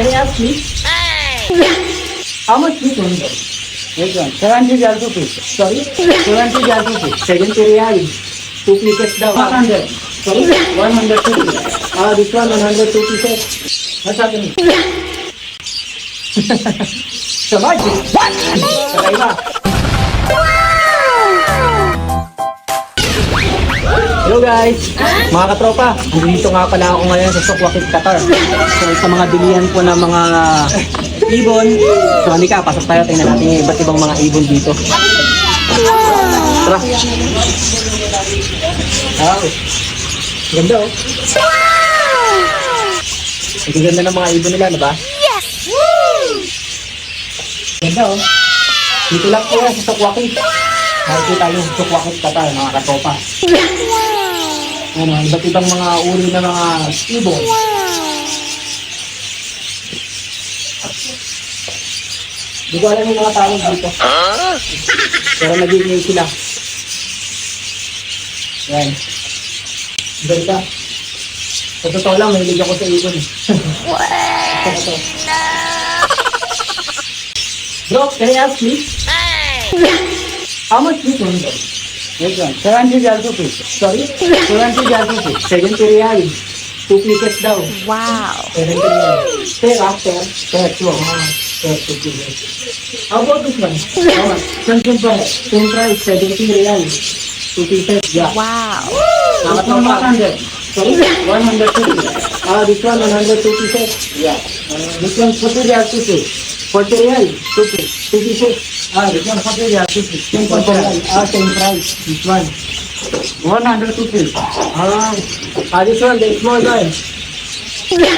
can I ask please? How much this one? bro? This one. 70 real two piece. Sorry? 70 real two piece. 70 real. Two pieces daw. 100. Sorry? 100 two pieces. Ah, this one 100 two pieces. What's happening? Sabay. What? Hello guys! Mga katropa, dito nga pala ako ngayon sa Sukwakit, Qatar. So sa mga bilihan po ng mga ibon, so halika, pasok tayo, tingnan natin yung iba't ibang mga ibon dito. Tara! Wow! Ganda oh! Ang ganda ng mga ibon nila, diba? Yes! Ganda oh! Dito lang po sa Sukwakit. Nakikita yung Sukwakit, Qatar, mga katropa. Ano, iba't ibang mga uri ng mga ibon. Hindi ko alam yung mga tawag dito. Pero nag-iingay sila. Yan. Ka. Sa totoo lang, mahilig ako sa ibon. eh. Ito, ito. Bro, can I ask please? How much this one, bro? This one. 70 real two piece. Sorry? 70 real two piece. 70 real. Two pieces daw. Wow. 70 real. Pair after. Pair two. Ah, pair two pieces. How about this one? How much? Same same price. Same price. 70 real. Two pieces. Yeah. Wow. This one 100. Sorry? 100 two pieces. Ah, this one 100 two pieces. Yeah. This one 40 real two pieces. 40 real two pieces. Two pieces. Ah, this one 40 real two pieces. Same price. Ah, same price. This one. 100 two pieces. Ah, ah, this one, the small guy.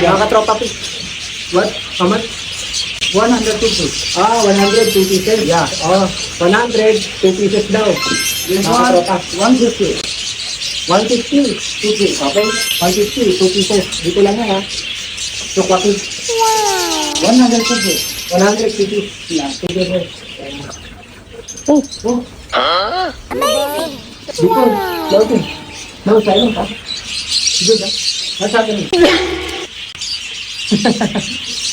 Nakakatropa pick. What? How much? 100 two pieces. Ah, 100 two pieces. Yeah. Oh, 100 two pieces daw. One, 150. 150 two pieces. Okay? 150 two pieces. Dito lang yan ha. So, kapit. 100 two pieces. 100 two pieces. Yeah, two pieces. Oh, oh. Amazing. Dito, Lauti. No, silent ha. Good ha. What's happening?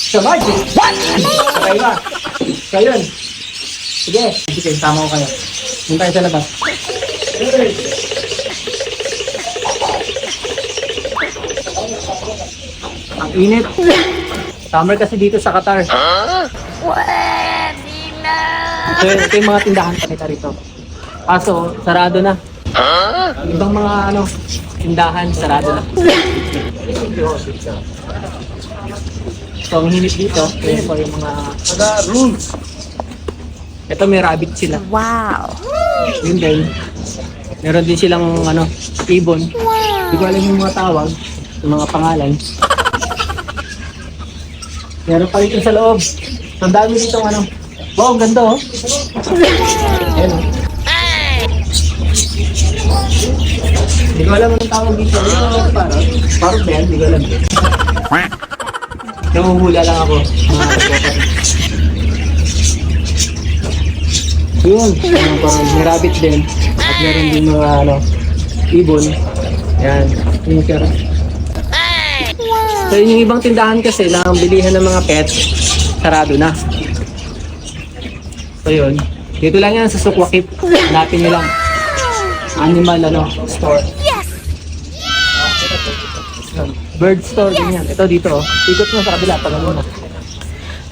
Sabay. What? Sabay ba? So, yun. Sige. Sige, tama ko kayo. Punta tayo sa labas. Ang init. Summer kasi dito sa Qatar. Pwede na. Ito, ito yung mga tindahan kanita rito. Kaso, sarado na. Ibang mga ano, tindahan, sarado na. So, ang hinit dito, yun po yung mga rules. Ito may rabbit sila. Wow. Yun din. Meron din silang ano, ibon. Hindi ko alam yung mga tawag, yung mga pangalan. Meron pa rito sa loob. Ang dami dito ano. Wow, ang ganda oh. Ayan oh. Hindi ko alam anong tawag dito. Ano, parang, parang ba yan? Hindi ko alam. Nahuhula lang ako. Yun, ano, parang may rabbit din. At meron din mga ano, ibon. Yan, yung sir. So yun yung ibang tindahan kasi na ang bilihan ng mga pets, sarado na. So yun, dito lang yan sa Sukwakip. Hanapin nyo lang. Animal ano, store. Yes. Bird store din yan. Ito dito oh. Ikot mo sa kabila, pag na.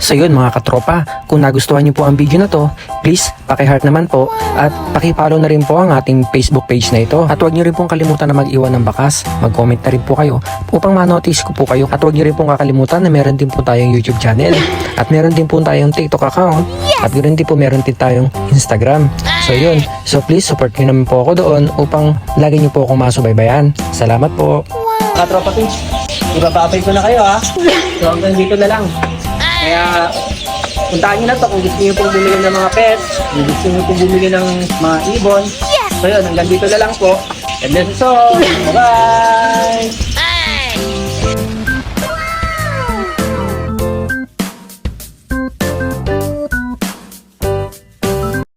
So yun mga katropa, kung nagustuhan niyo po ang video na to, please paki-heart naman po at paki-follow na rin po ang ating Facebook page na ito. At huwag niyo rin pong kalimutan na mag-iwan ng bakas, mag-comment na rin po kayo upang ma-notice ko po kayo. At huwag niyo rin pong kakalimutan na meron din po tayong YouTube channel at meron din po tayong TikTok account at ganoon din po meron din tayong Instagram. So yun, so please support niyo naman po ako doon upang lagi niyo po akong masubaybayan. Salamat po. Mga tropa pins, ibababay ko na kayo ha. So hanggang dito na lang. Kaya puntahan nyo na to kung gusto nyo pong bumili ng mga pets, kung gusto nyo pong bumili ng mga ibon. So yun, hanggang dito na lang po. And then so, bye-bye!